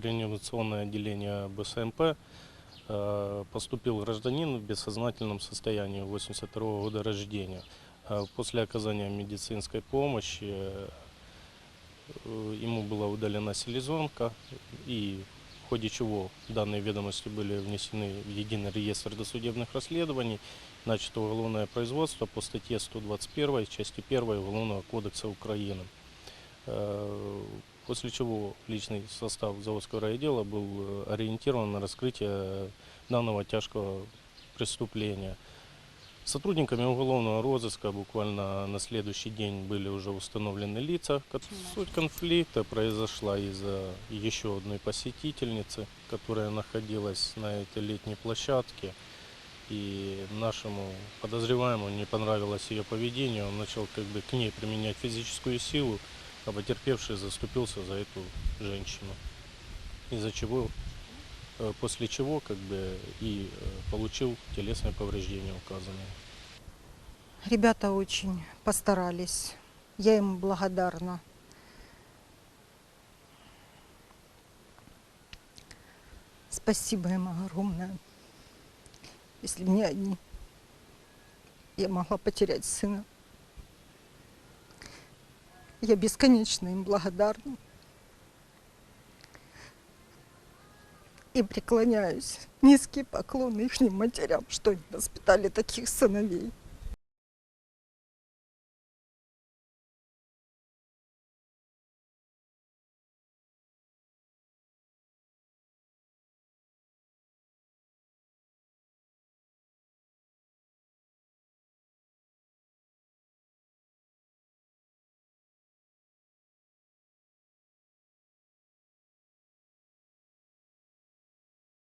в реанимационное отделение БСМП э, поступил гражданин в бессознательном состоянии 82 года рождения. Э, После оказания медицинской помощи э, ему была удалена селезенка, и в ходе чего данные ведомости были внесены в единый реестр досудебных расследований, начато уголовное производство по статье 121 части 1 Уголовного кодекса Украины. После чего личный состав заводского райотдела был э, ориентирован на раскрытие данного тяжкого преступления. Сотрудниками уголовного розыска буквально на следующий день были уже установлены лица. Суть конфликта произошла из-за еще одной посетительницы, которая находилась на этой летней площадке. И нашему подозреваемому не понравилось ее поведение, он начал как бы к ней применять физическую силу, а потерпевший заступился за эту женщину. Из-за чего, э, после чего как бы и э, получил телесные повреждения указанные. Ребята очень постарались. Я им благодарна. Спасибо им огромное. Если бы не они, я могла потерять сына. Я бесконечно им благодарна. И преклоняюсь. Низкий поклон их матерям, что они воспитали таких сыновей.